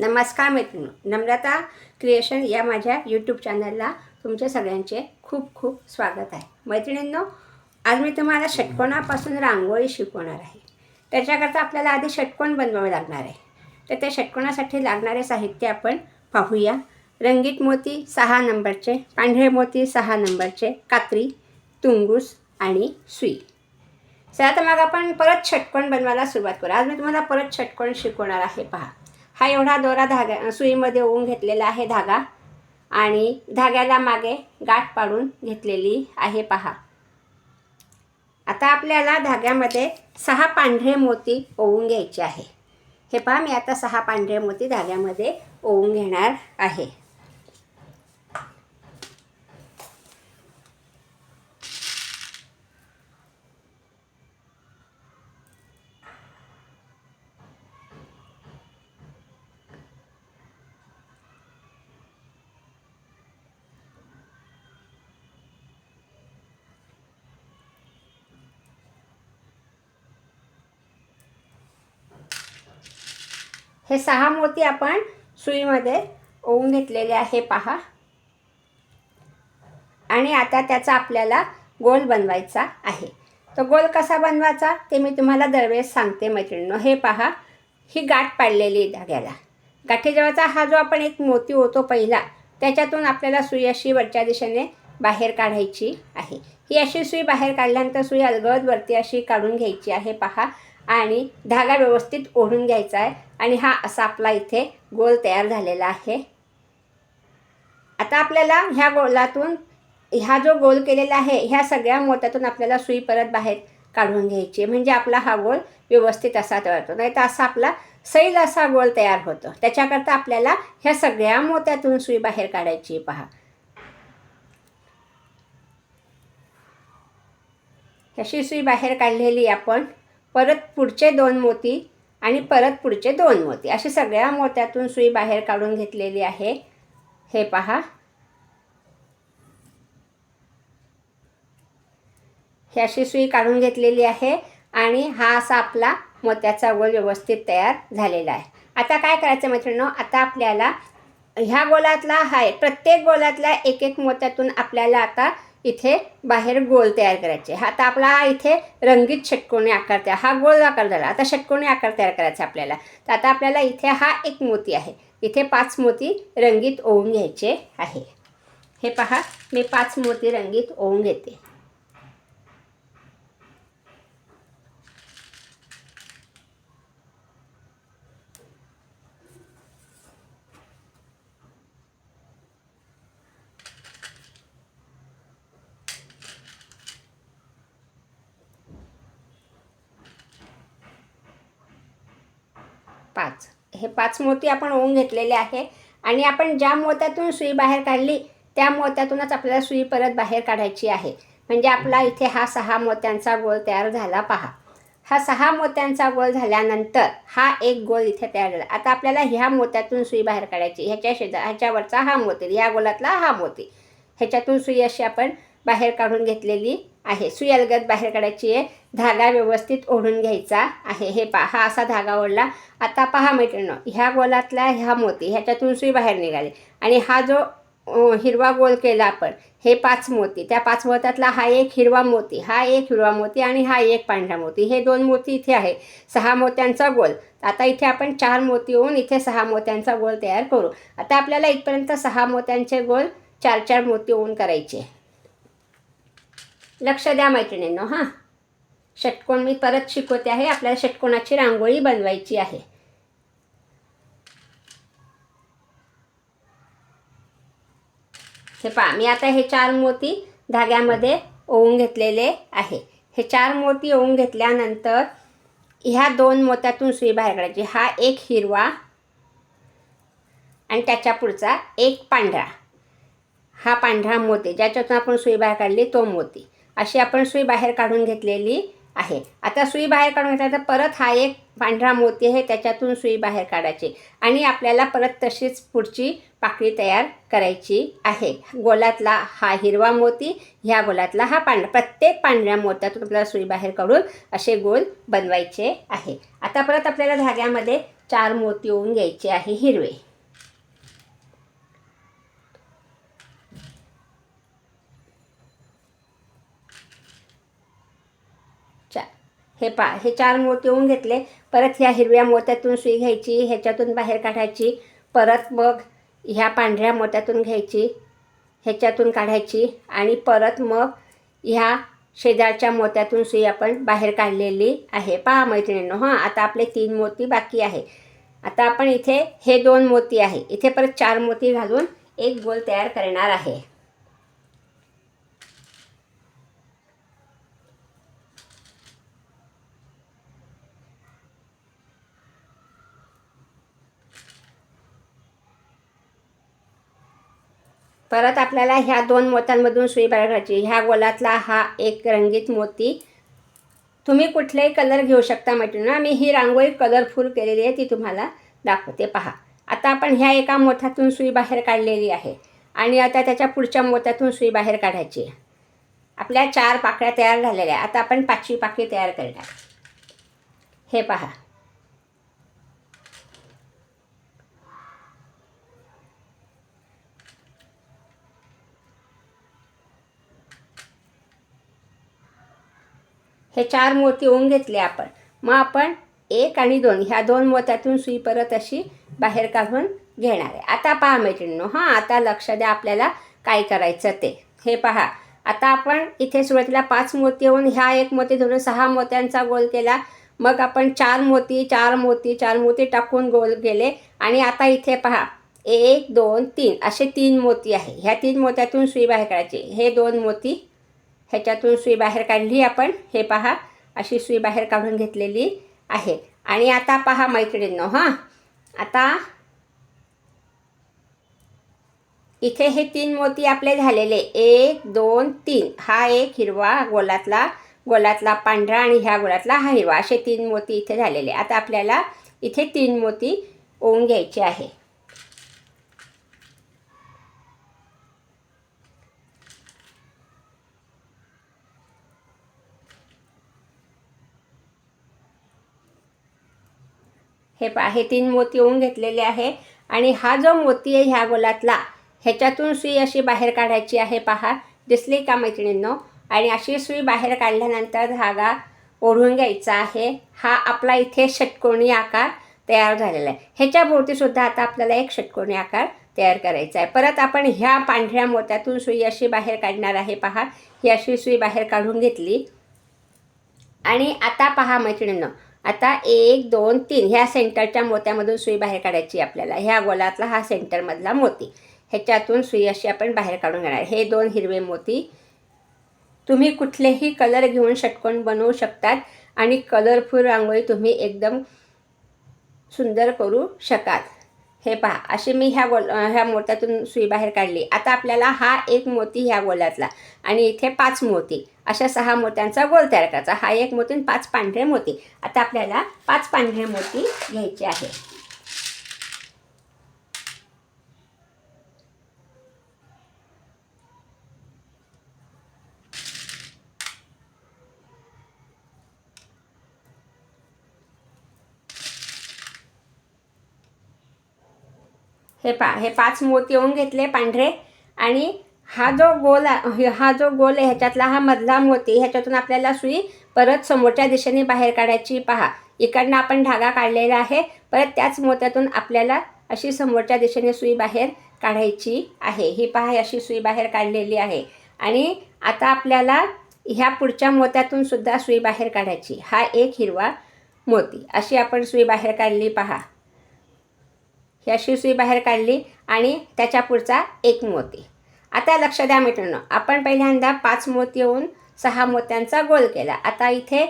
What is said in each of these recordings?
नमस्कार मैत्रिणी नम्रता क्रिएशन या माझ्या यूट्यूब चॅनलला तुमच्या सगळ्यांचे खूप खूप स्वागत आहे. मैत्रिणींनो आज मी तुम्हाला षटकोणापासून रांगोळी शिकवणार आहे. त्याच्याकरता आपल्याला आधी षटकोन बनवावे लागणार आहे. तर त्या षटकोणासाठी लागणारे साहित्य आपण पाहूया. रंगीत मोती सहा नंबरचे पांढरे मोती सहा नंबरचे कात्री तुंगूस आणि सुई. चला तर मग आपण परत षटकोन बनवायला सुरुवात करू. आज मी तुम्हाला परत षटकोण शिकवणार आहे. पहा. हा एवढा दोरा धागा सुईमध्ये ओवून घेतलेला आहे धागा. आणि धाग्याला मागे गाठ पाडून घेतलेली आहे पहा. आता आपल्याला धाग्यामध्ये सहा पांढरे मोती ओवून घ्यायचे आहे. हे पहा मी आता सहा पांढरे मोती धाग्यामध्ये ओवून घेणार आहे. हे सहा मोती आपण सुईमध्ये ओवून घेतलेले आहे पहा. आणि आता त्याचा आपल्याला गोल बनवायचा आहे. तो गोल कसा बनवायचा ते मी तुम्हाला दरवेळेस सांगते मैत्रिणींनो. हे पहा ही गाठ पाडलेली धाग्याला. गाठीजवळचा हा जो आपण एक मोती होतो पहिला त्याच्यातून आपल्याला सुई अशी वरच्या दिशेने बाहेर काढायची आहे. ही अशी सुई बाहेर काढल्यानंतर सुई अलगद वरती अशी काढून घ्यायची आहे पहा. आणि धागा व्यवस्थित ओढून घ्यायचा आहे. आणि हा असा आपला इथे गोल तयार झालेला आहे. आता आपल्याला ह्या गोलातून ह्या जो गोल केलेला आहे ह्या सगळ्या मोत्यातून आपल्याला सुई परत बाहेर काढून घ्यायची आहे. म्हणजे आपला हा गोल व्यवस्थित असा तयार होतो नाही तर असा आपला सैल असा गोल तयार होतो. त्याच्याकरता आपल्याला ह्या सगळ्या मोत्यातून सुई बाहेर काढायची आहे. पहा. अशी सुई बाहेर काढलेली आपण? परत पुढचे दोन मोती आणि परत पुढचे दोन मोती. अशी सगळ्या मोत्यातून सुई बाहेर काढून घेतलेली आहे. हे पहा. ही अशी सुई काढून घेतलेली आहे आणि हा असा आपला मोत्याचा गोल व्यवस्थित तयार झालेला आहे. आता काय करायचं मैत्रिणीनो आता आपल्याला ह्या गोलातला हा प्रत्येक गोलातल्या एक एक मोत्यातून आपल्याला आता इथे बाहेर गोल तयार करायचे. हा आता आपला इथे रंगीत षटकोनी आकार तयार हा गोल आकार झाला. आता षटकोनी आकार तयार करायचा आपल्याला. तर आता आपल्याला इथे हा एक मोती आहे. इथे पाच मोती रंगीत ओवून घ्यायचे आहे. हे पहा मी पाच मोती रंगीत ओवून घेते. पाच. हे पाच मोती आपण ओवून घेतलेले आहे. आणि आपण ज्या मोत्यातून सुई बाहेर काढली त्या मोत्यातूनच आपल्याला सुई परत बाहेर काढायची आहे. म्हणजे आपला इथे हा सहा मोत्यांचा गोल तयार झाला पहा. हा सहा मोत्यांचा गोल झाल्यानंतर हा एक गोल इथे तयार झाला. आता आपल्याला ह्या मोत्यातून सुई बाहेर काढायची. ह्याच्या शेजा ह्याच्यावरचा हा मोती ह्या गोलातला हा मोती. ह्याच्यातून सुई अशी आपण बाहेर काढून घेतलेली आहे. सुई अलगद बाहेर काढायची आहे. धागा व्यवस्थित ओढून घ्यायचा आहे. हे पहा हा असा धागा ओढला. आता पहा मैत्रिणी ह्या गोलातला ह्या मोती ह्याच्यातून सुई बाहेर निघाली. आणि हा जो हिरवा गोल केला आपण हे पाच मोती. त्या पाच मोत्यातला हा एक हिरवा मोती हा एक हिरवा मोती आणि हा एक पांढरा मोती. हे दोन मोती इथे आहे. सहा मोत्यांचा गोल. आता इथे आपण चार मोती होऊन इथे सहा मोत्यांचा गोल तयार करू. आता आपल्याला इथपर्यंत सहा मोत्यांचे गोल चार चार मोती होऊन करायचे. लक्ष द्या मैत्रिणींनो हां. षटकोण मी परत शिकवते आहे. आपल्याला षटकोणाची रांगोळी बनवायची आहे. हे पहा मी आता हे चार मोती धाग्यामध्ये ओवून घेतलेले आहे. हे चार मोती ओवून घेतल्यानंतर ह्या दोन मोत्यातून सुई बाहेर काढायची. हा एक हिरवा आणि त्याच्या पुढचा एक पांढरा. हा पांढरा मोती ज्याच्यातून आपण सुई बाहेर काढली तो मोती. अशी आपण सुई बाहेर काढून घेतलेली आहे. आता सुई बाहेर काढून घेतल्यानंतर परत हा एक पांढरा मोती आहे त्याच्यातून सुई बाहेर काढायची आणि आपल्याला परत तशीच पुढची पाकळी तयार करायची आहे. गोलातला हा हिरवा मोती ह्या गोलातला हा पांढरा प्रत्येक पांढऱ्या मोत्यातून आपल्याला सुई बाहेर काढून असे गोल बनवायचे आहे. आता परत आपल्याला धाग्यामध्ये चार मोती होऊन घ्यायचे आहे हिरवे. हे पा हे चार मोती होऊन घेतले. परत ह्या हिरव्या मोत्यातून सुई घ्यायची ह्याच्यातून बाहेर काढायची. परत मग ह्या पांढऱ्या मोत्यातून घ्यायची ह्याच्यातून काढायची आणि परत मग ह्या शेजारच्या मोत्यातून सुई आपण बाहेर काढलेली आहे. पहा मैत्रिणींनो हां आता आपले तीन मोती बाकी आहे. आता आपण इथे हे दोन मोती आहे. इथे परत चार मोती घालून एक गोल तयार करणार आहे. परत आपल्याला ह्या दोन मोत्यांमधून सुई बाहेर काढायची ह्या गोलातला हा एक रंगीत मोती. तुम्ही कुठलेही कलर घेऊ शकता ना मी ही रांगोळी कलरफुल केलेली आहे ती तुम्हाला दाखवते. पहा. आता आपण ह्या एका मोत्यातून सुई बाहेर काढलेली आहे. आणि आता त्याच्या पुढच्या मोत्यातून सुई बाहेर काढायची आहे. आपल्या चार पाकळ्या तयार झालेल्या आता आपण पाचवी पाकळी तयार करणार. हे पहा. हे चार मोती होऊन घेतले आपण. मग आपण एक आणि दोन ह्या दोन मोत्यातून सुई परत अशी बाहेर काढून घेणार आहे. आता पहा मैत्रिणीनो हां आता लक्ष द्या आपल्याला काय करायचं ते. हे पहा आता आपण इथे सुरुवातीला पाच मोती होऊन ह्या एक मोती धरून सहा मोत्यांचा गोल केला. मग आपण चार मोती चार मोती चार मोती टाकून गोल केले. आणि आता इथे पहा एक दोन तीन असे तीन मोती आहे. ह्या तीन मोत्यातून सुई बाहेर काढायची. हे दोन मोती ह्याच्यातून सुई बाहेर काढली आपण. हे पहा अशी सुई बाहेर काढून घेतलेली आहे. आणि आता पहा मैत्रिणींनो हां. आता इथे हे तीन मोती आपले झालेले. एक दोन तीन. हा एक हिरवा गोलातला गोलातला पांढरा आणि ह्या गोलातला हा हिरवा. असे तीन मोती इथे झालेले. आता आपल्याला इथे तीन मोती ओवून घ्यायचे आहे. हे पा हे तीन मोती होऊन घेतलेले आहे. आणि हा जो मोती आहे ह्या गोलातला ह्याच्यातून सुई अशी बाहेर काढायची आहे पहा. दिसली का मैत्रिणींनो? आणि अशी सुई बाहेर काढल्यानंतर धागा ओढून घ्यायचा आहे. हा आपला इथे षटकोणी आकार तयार झालेला आहे. ह्याच्या भोवतीसुद्धा आता आपल्याला एक षटकोणी आकार तयार करायचा आहे. परत आपण ह्या पांढऱ्या मोत्यातून सुई अशी बाहेर काढणार आहे पहा. ही अशी सुई बाहेर काढून घेतली. आणि आता पहा मैत्रिणींनो आता एक दोन तीन. ह्या सेंटरच्या मोत्यामधून सुई बाहेर काढायची आपल्याला. ह्या गोलातला हा सेंटरमधला मोती. ह्याच्यातून सुई अशी आपण बाहेर काढून घेणार. हे दोन हिरवे मोती. तुम्ही कुठलेही कलर घेऊन षटकोन बनवू शकतात आणि कलरफुल रांगोळी तुम्ही एकदम सुंदर करू शकाल. हे पहा असे मी ह्या गोल ह्या मोत्यातून सुई बाहेर काढली. आता आपल्याला हा एक मोती ह्या गोलातला आणि इथे पाच मोती. अशा सहा मोत्यांचा गोल तयार करायचा. हा एक मोती आणि पाच पांढरे मोती. आता आपल्याला पाच पांढरे मोती घ्यायचे आहे हे पा हे पाच मोती येऊन घेतले पांढरे. आणि हा जो गोल हा जो गोल आहे ह्याच्यातला हा मधला मोती ह्याच्यातून आपल्याला सुई परत समोरच्या दिशेने बाहेर काढायची. पहा इकडनं आपण धागा काढलेला आहे. परत त्याच मोत्यातून आपल्याला अशी समोरच्या दिशेने सुई बाहेर काढायची आहे. ही पहा अशी सुई बाहेर काढलेली आहे. आणि आता आपल्याला ह्या पुढच्या मोत्यातून सुद्धा सुई बाहेर काढायची. हा एक हिरवा मोती. अशी आपण सुई बाहेर काढली पहा. ही अशी सुई बाहेर काढली आणि त्याच्या पुढचा एक मोती. आता लक्ष द्या मित्रांनो आपण पहिल्यांदा पाच मोती येऊन सहा मोत्यांचा गोल केला. आता इथे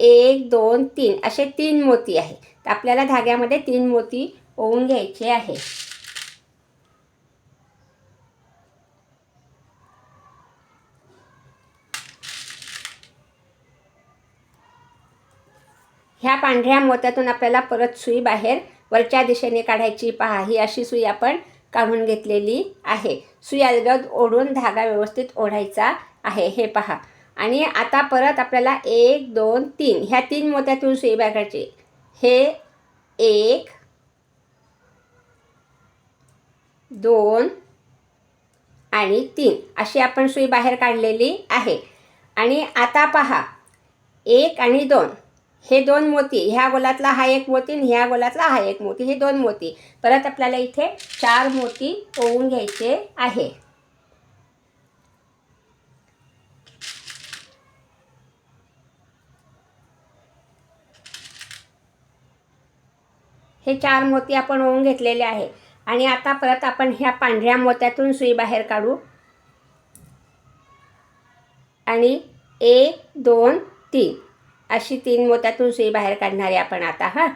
एक दोन तीन असे तीन मोती आहे. तर आपल्याला धाग्यामध्ये तीन मोती ओवून घ्यायचे आहे. ह्या पांढऱ्या मोत्यातून आपल्याला परत सुई बाहेर वरच्या दिशेने काढायची पहा. ही अशी सुई आपण काढून घेतलेली आहे. सुई अलगद ओढून धागा व्यवस्थित ओढायचा आहे. हे पहा. आणि आता परत आपल्याला एक दोन तीन. ह्या तीन मोत्यातून सुई बाकायची हे एक दोन आणि तीन. अशी आपण सुई बाहेर काढलेली आहे. आणि आता पहा. एक आणि दोन. हे दोन मोती ह्या गोलातला हा एक मोती आणि ह्या गोलातला हा एक मोती हे दोन मोती. परत आपल्याला इथे चार मोती ओवून घ्यायचे आहे. हे चार मोती आपण ओवून घेतलेले आहे. आणि आता परत आपण ह्या पांढऱ्या मोत्यातून सुई बाहेर काढू. आणि एक दोन तीन. अशी तीन मोत्यातून सुई बाहेर काढणारे आपण आता हा.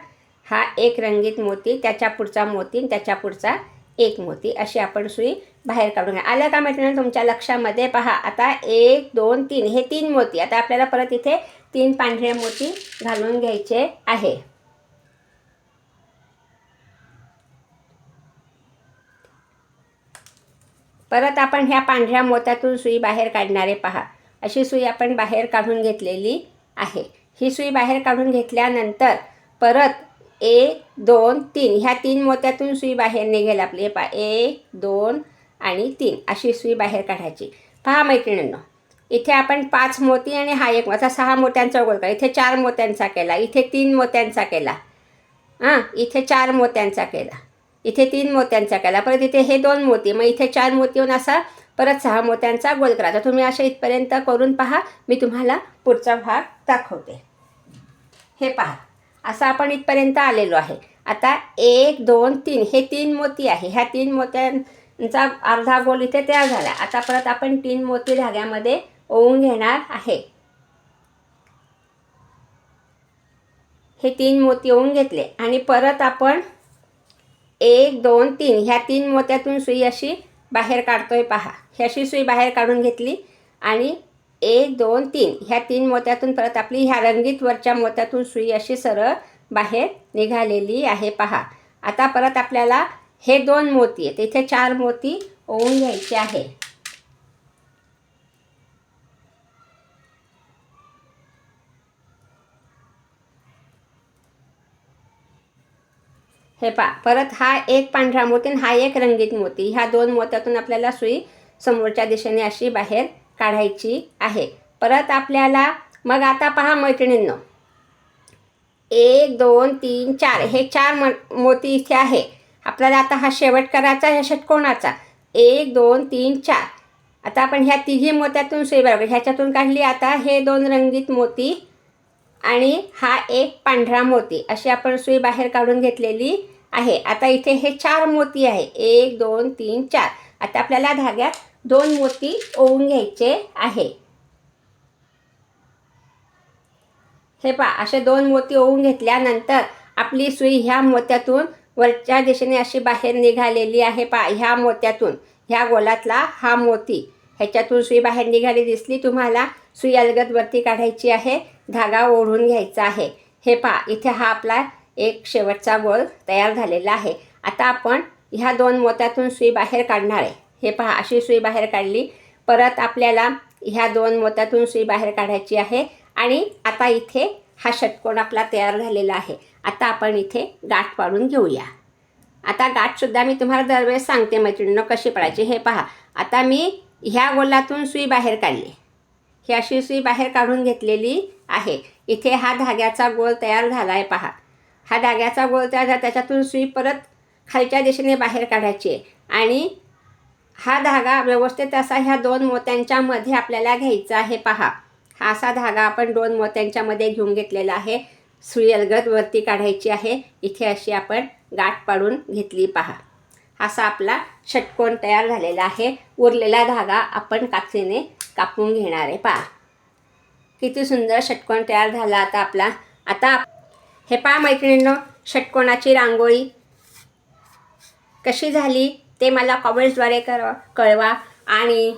हा एक रंगीत मोती त्याच्या पुढचा मोती आणि त्याच्या पुढचा एक मोती अशी आपण सुई बाहेर काढून घ्या. आलं का मैत्रिणी तुमच्या लक्षामध्ये? पहा आता एक दोन तीन हे तीन मोती. आता आपल्याला परत इथे तीन पांढरे मोती घालून घ्यायचे आहे. परत आपण ह्या पांढऱ्या मोत्यातून सुई बाहेर काढणारे पहा. अशी सुई आपण बाहेर काढून घेतलेली आहे. ही सुई बाहेर काढून घेतल्यानंतर परत एक दोन तीन. ह्या तीन मोत्यातून सुई बाहेर निघेल आपली. हे पा एक दोन आणि तीन. अशी सुई बाहेर काढायची. पहा मैत्रिणींनो इथे आपण पाच मोती आणि हा एक असा सहा मोत्यांचा गोल करा. इथे चार मोत्यांचा केला. इथे तीन मोत्यांचा केला. हां इथे चार मोत्यांचा केला. इथे तीन मोत्यांचा केला. परत इथे हे दोन मोती. मग इथे चार मोती येऊन असा परत सहा मोत्यांचा गोल करा. तर तुम्ही अशा इथपर्यंत करून पहा. मी तुम्हाला पुढचा भाग दाखवते. हे पहा. असं आपण इथपर्यंत आलेलो आहे. आता एक दोन तीन. हे तीन मोती आहे. ह्या तीन मोत्यांचा अर्धा गोल इथे तयार झाला. आता परत आपण तीन मोती धाग्यामध्ये ओवून घेणार आहे. हे तीन मोती ओवून घेतले. आणि परत आपण एक दोन तीन. ह्या तीन मोत्यातून सुई अशी बाहेर काढतोय पहा. ही अशी सुई बाहेर काढून घेतली आणि एक दोन तीन. ह्या तीन मोत्यातून परत आपली ह्या रंगीत वरच्या मोत्यातून सुई अशी सरळ बाहेर निघालेली आहे. पहा. आता परत आपल्याला हे दोन मोती आहेत. इथे चार मोती ओवून घ्यायचे आहे. हे पा परत हा एक पांढरा मोती आणि हा एक रंगीत मोती. ह्या दोन मोत्यातून आपल्याला सुई समोरच्या दिशेने अशी बाहेर काढायची आहे. परत आपल्याला मग आता पहा मैत्रिणींनो. एक दोन तीन चार. हे चार म मोती इथे आहे. आपल्याला आता हा शेवट करायचा ह्या षटकोणाचा एक दोन तीन चार. आता आपण ह्या तिघी मोत्यातून सुई बरोबर ह्याच्यातून काढली आता हे दोन रंगीत मोती आणि हा एक पांढरा मोती. अशी आपण सुई बाहेर काढून घेतलेली आहे. आता इथे हे चार मोती आहे. एक दोन तीन चार. आता आपल्याला धाग्यात दोन मोती ओवून घ्यायचे आहे. हे पा असे दोन मोती ओवून घेतल्यानंतर आपली सुई ह्या मोत्यातून वरच्या दिशेने अशी बाहेर निघालेली आहे. पा ह्या मोत्यातून ह्या गोलातला हा मोती. ह्याच्यातून सुई बाहेर निघाली दिसली तुम्हाला सुई अलगद वरती काढायची आहे धागा ओढून घ्यायचा आहे. हे पहा इथे हा आपला एक शेवटचा गोल तयार झालेला आहे. आता आपण ह्या दोन मोत्यातून सुई बाहेर काढणार आहे. हे पहा अशी सुई बाहेर काढली. परत आपल्याला ह्या दोन मोत्यातून सुई बाहेर काढायची आहे. आणि आता इथे हा षटकोन आपला तयार झालेला आहे. आता आपण इथे गाठ पाडून घेऊया. आता गाठसुद्धा मी तुम्हाला दरवेळेस सांगते मैत्रिणीनं कशी पडायची हे पहा. आता मी ह्या गोलातून सुई बाहेर काढली. ही अशी सुई बाहेर काढून घेतलेली आहे. इथे हा धाग्याचा गोल तयार झाला आहे पहा. हा धाग्याचा गोल तयार झाला त्याच्यातून सुई परत खालच्या दिशेने बाहेर काढायची आहे. आणि हा धागा व्यवस्थित असा ह्या दोन मोत्यांच्या मध्ये आपल्याला घ्यायचा आहे. पहा हा असा धागा आपण दोन मोत्यांच्या मध्ये घेऊन घेतलेला आहे. सुई अलगद वरती काढायची आहे. इथे अशी आपण गाठ पाडून घेतली पहा. असा आपला षटकोन तयार झालेला आहे. उरलेला धागा आपण कात्रीने कापून घेणार आहे पहा. किती सुंदर षटकोन तयार झाला आता आपला. आता हे पहा मैत्रिणींनो षटकोणाची रांगोळी कशी झाली? ते मला कॉमेंट्सद्वारे कर कळवा. आणि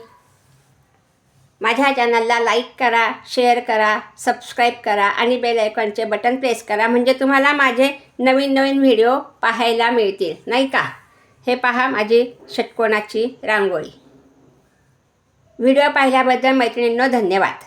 माझ्या चॅनलला लाईक करा शेअर करा सबस्क्राईब करा आणि बेल आयकॉनचे बटन प्रेस करा. म्हणजे तुम्हाला माझे नवीन नवीन व्हिडिओ पाहायला मिळतील. नाही का? हे पहा माझी षटकोणाची रांगोळी. व्हिडिओ पाहिल्याबद्दल मैत्रिणींनो धन्यवाद.